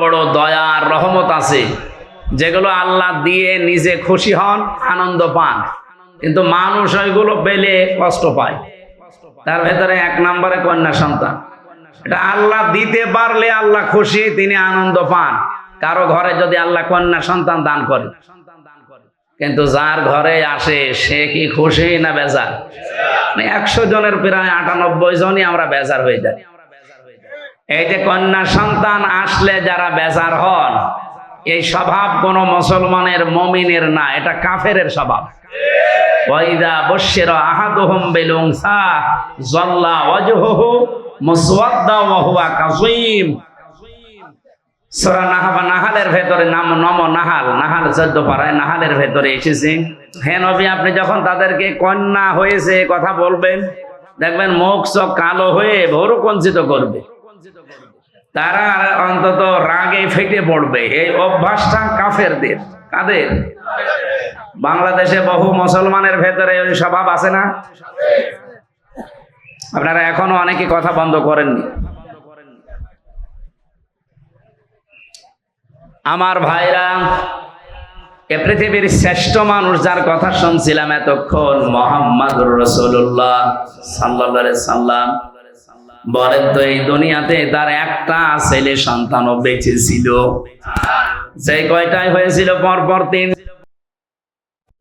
বড় দয়ার রহমত আছে। যেগুলো আল্লাহ দিয়ে নিজে খুশি হন, আনন্দ পান। কিন্তু মানুষ ওইগুলো পেলে কষ্ট পায়। তার ভেতরে এক নম্বরে কন্যা সন্তান। এটা আল্লাহ দিতে পারলে আল্লাহ খুশি, তিনি আনন্দ পান। কারও ঘরে যদি আল্লাহ কন্যা সন্তান দান করে। কিন্তু যার ঘরে আসে, সে কি খুশি না বেজার? মানে একশো জনের প্রায় আটানব্বই জনই আমরা বেজার হয়ে যাই। এই যে কন্যা সন্তান আসলে যারা বেজার হন, এই স্বভাব কোন মুসলমানের মমিনের না, এটা কাফের স্বভাব। নাহাবা নাহালের ভেতরে নাহাল নাহাল চোদ্দ পাড়ায় নাহালের ভেতরে আপনি যখন তাদেরকে কন্যা হয়েছে কথা বলবেন, দেখবেন মুখ চোখ কালো হয়ে ভোরু কঞ্চিত করবে। তারা অন্তত রাগে ফেটে পড়বে। এই অভ্যাসটা কাফেরদের। কাদের? বাংলাদেশে বহু মুসলমানের ভেতরে ওই স্বভাব আছে না? আপনারা এখনও অনেকে কথা বন্ধ করেননি। আমার ভাইরা, এ পৃথিবীর শ্রেষ্ঠ মানুষ যার কথা শুনছিলাম এতক্ষণ মোহাম্মদ রসুল্লাহ সাল্লাহ সাল্লাম বলেন তো এই দুনিয়াতে তার একটা ছেলে সন্তানও বেঁচে ছিল। যে কয়টাই হয়েছিল? পরপর তিন।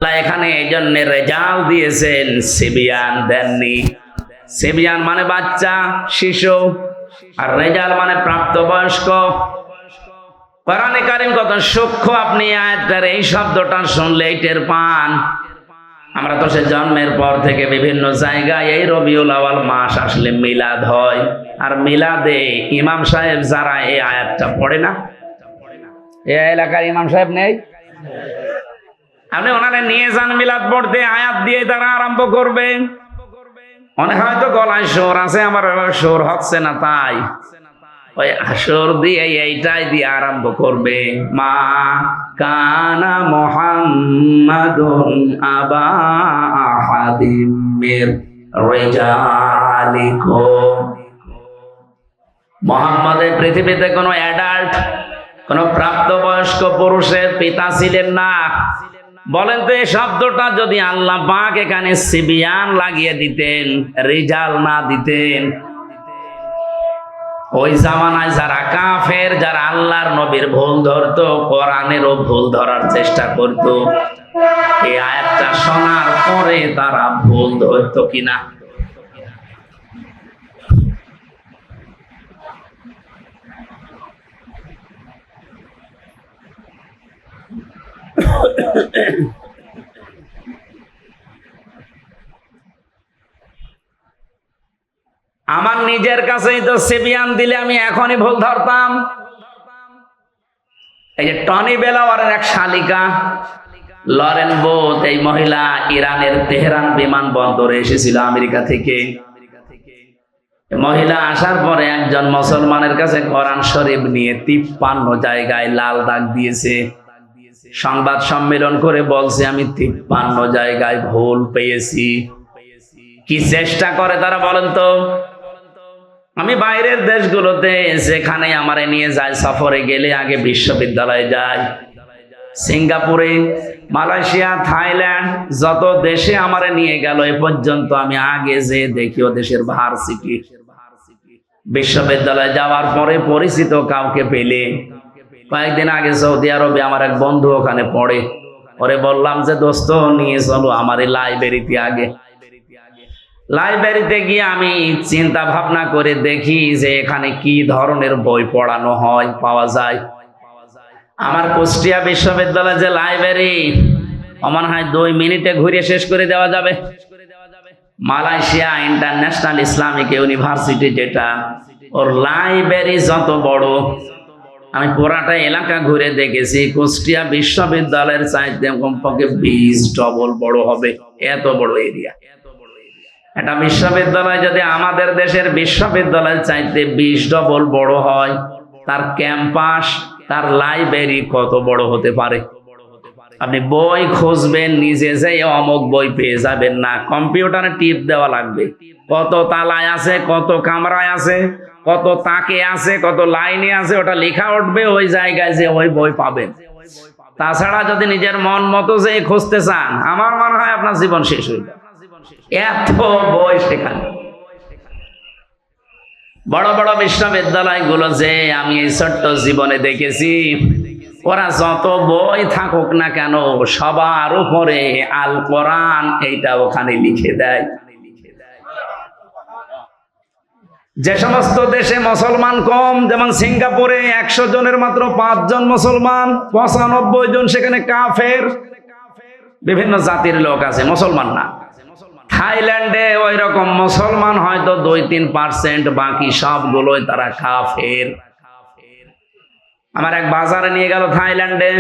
এখানে এই জন্য রেজাল দিয়েছেন, সিবিয়ান দেননি। সিবিয়ান মানে বাচ্চা, শিশু। আর রেজাল মানে প্রাপ্তবয়স্ক। কোরআনে কত সূক্ষ্ম আপনি আয়াতটার, এই শব্দটা শুনলে টের পান। আমরা তো সে জন্মের পর থেকে বিভিন্ন জায়গায় এই রবিউল আওয়াল মাস আসলে মিলাদ হয়। আর মিলাদে ইমাম সাহেব যারা এই আয়াতটা পড়ে না এই এলাকার ইমাম সাহেব নেই? আপনি ওনারা নিয়ে যান মিলাদ পড়তে, আয়াত দিয়ে তারা আরম্ভ করবে। অনেক হয়তো গলায় সোর আছে, আমার সোর হচ্ছে না তাই। ওই আসর দিয়ে এইটাই দিয়ে আরম্ভ করবে। মা কানা মোহাম্মদুন আবা আহাদিম মির মোহাম্মদের পৃথিবীতে কোনো অ্যাডাল্ট কোনো প্রাপ্তবয়স্ক পুরুষের পিতা ছিলেন না। বলেন তো এই শব্দটা যদি আল্লাহ পাক এখানে সিবিয়ান লাগিয়ে দিতেন, রিজাল না দিতেন ওই জামানায় যারা কাফের, যারা আল্লাহর নবীর ভুল ধরতো, কোরআনেরও ভুল ধরার চেষ্টা করত। এই আয়াতটা শোনার পরে তারা ভুল ধরতো কিনা? আমার নিজের কাছেই তো সেবিয়ান দিলে আমি এখনই ভুল ধরতাম। এই যে টনি বেলাওয়ারের এক শালিকা, লরেন বোথ এই মহিলা ইরানের তেহরান বিমান বন্দরে এসেছিল আমেরিকা থেকে। মহিলা আসার পরে একজন মুসলমানের কাছে কোরআন শরীফ নিয়ে তিপ্পান্ন জায়গায় লাল দাগ দিয়েছে। সংবাদ সম্মেলন করে বলছে, আমি তিপ্পান্ন জায়গায় ভুল পেয়েছি। কি চেষ্টা করে তারা বলেন তো? আমি বাইরের দেশগুলোতে যেখানে আমারে নিয়ে যায়, সফরে গেলে আগে বিশ্ববিদ্যালয়ে যাই। সিঙ্গাপুরে, মালয়েশিয়া, থাইল্যান্ড যত দেশে আমারে নিয়ে গেল, এ পর্যন্ত আমি আগে যে দেখি ও দেশের ভার্সিটি বিশ্ববিদ্যালয়ে যাওয়ার পরে পরিচিত কাউকে পেলে। কয়েকদিন আগে সৌদি আরবে আমার এক বন্ধু ওখানে পড়ে। ওরে বললাম যে, দোস্ত, নিয়ে চলো আমার এই লাইব্রেরিতে আগে। লাইব্রেরিতে গিয়ে আমি চিন্তা ভাবনা করে দেখি যে এখানে কি ধরনের বই পড়ানো হয়, পাওয়া যায়। আমার কুষ্টিয়া বিশ্ববিদ্যালয় যে লাইব্রেরি আমার হয় দুই মিনিটে ঘুরে শেষ করে দেওয়া যাবে। মালয়েশিয়া ইন্টারন্যাশনাল ইসলামিক ইউনিভার্সিটি যেটা, ওর লাইব্রেরি যত বড়, আমি পুরাটা এলাকা ঘুরে দেখেছি, কুষ্টিয়া বিশ্ববিদ্যালয়ের চাইতে কমপক্ষে বিশ ডবল বড় হবে, এত বড় এরিয়া একটা বিশ্ববিদ্যালয় যদি আমাদের দেশের বিশ্ববিদ্যালয় চাইতে বিশ ডবল বড় হয়, তার ক্যাম্পাস, তার লাইব্রেরি কত বড় হতে পারে? আপনি বই খুঁজবেন, নিজে যে অমুক বই পেয়ে যাবেন না। কম্পিউটারে টিপ দেওয়া লাগবে। কত তালায় আছে, কত কামরায় আছে, কত তাকে আছে, কত লাইনে আছে, ওটা লেখা উঠবে ওই জায়গায় যে ওই বই পাবেন। তাছাড়া যদি নিজের মন মতো যে খুঁজতে চান, আমার মনে হয় আপনার জীবন শেষ হয়ে যাবে। এত বই সেখানে বড় বড় বিশ্ববিদ্যালয়গুলো যে আমি এই ছোট্ট জীবনে দেখেছি, ওরা যত বই থাকুক না কেন, সবার উপরে আল কোরআন এইটা ওখানে লিখে দেয়। যে সমস্ত দেশে মুসলমান কম, যেমন সিঙ্গাপুরে একশো জনের মাত্র পাঁচজন মুসলমান, পঁচানব্বই জন সেখানে কাফের। বিভিন্ন জাতির লোক আছে, মুসলমান না। থাইল্যান্ডে ওই রকম মুসলমান হয়তো দুই তিন পার্সেন্ট, বাকি সবগুলোই তারা কাফের। আমার এক বাজারে নিয়ে গেল থাইল্যান্ডে।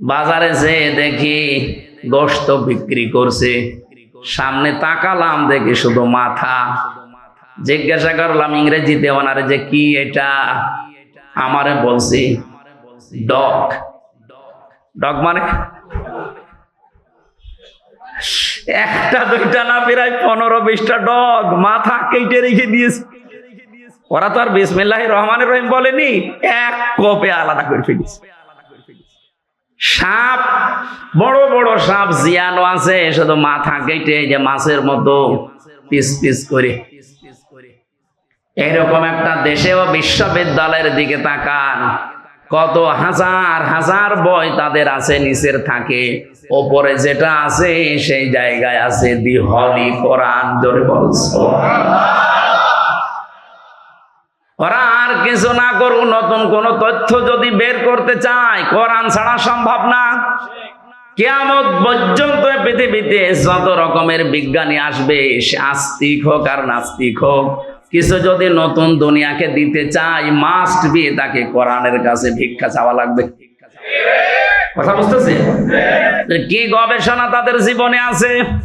বাজারে যে দেখি গোস্ত বিক্রি করছে, সামনে তাকালাম দেখি শুধু মাথা। জিজ্ঞাসা করলাম, ইংরেজিতে ওনারে যে কি এটা? আমারে বলছি ডক ডক মানে? একটা, দুইটা না প্রায় পনেরো বিশটা ডগ, মাথা কেটে রেখে দিয়েছে। ওরা তো আর বিসমিল্লাহ রহমানের রহিম বলেনি, এক কপে আলাদা করে ফেলিস সাপ, বড় বড় সাপ জিয়ানো আছে শুধু মাথা কেটে যে মাছের মতো পিস পিস করে। এরকম একটা দেশে ও বিশ্ববিদ্যালয়ের দিকে তাকান। কত হাজার হাজার বই তাদের আছে, নিচের থাকে। ওপরে যেটা আছে, সেই জায়গায় আছে দি হলি কোরআন, জোরে বলছো ওরা আর কিছু না করুক, নতুন কোন তথ্য যদি বের করতে চায়, কোরআন ছাড়া সম্ভব না। কেয়ামত পর্যন্ত পৃথিবীতে যত রকমের বিজ্ঞানী আসবে, সে আস্তিক হোক আর নাস্তিক হোক কিছু যদি নতুন দুনিয়াকে দিতে চাই মাস্ট বি তাকে কোরআনের কাছে ভিক্ষা চাওয়া লাগবে। কথা বুঝতেছে? কি গবেষণা তাদের জীবনে আছে?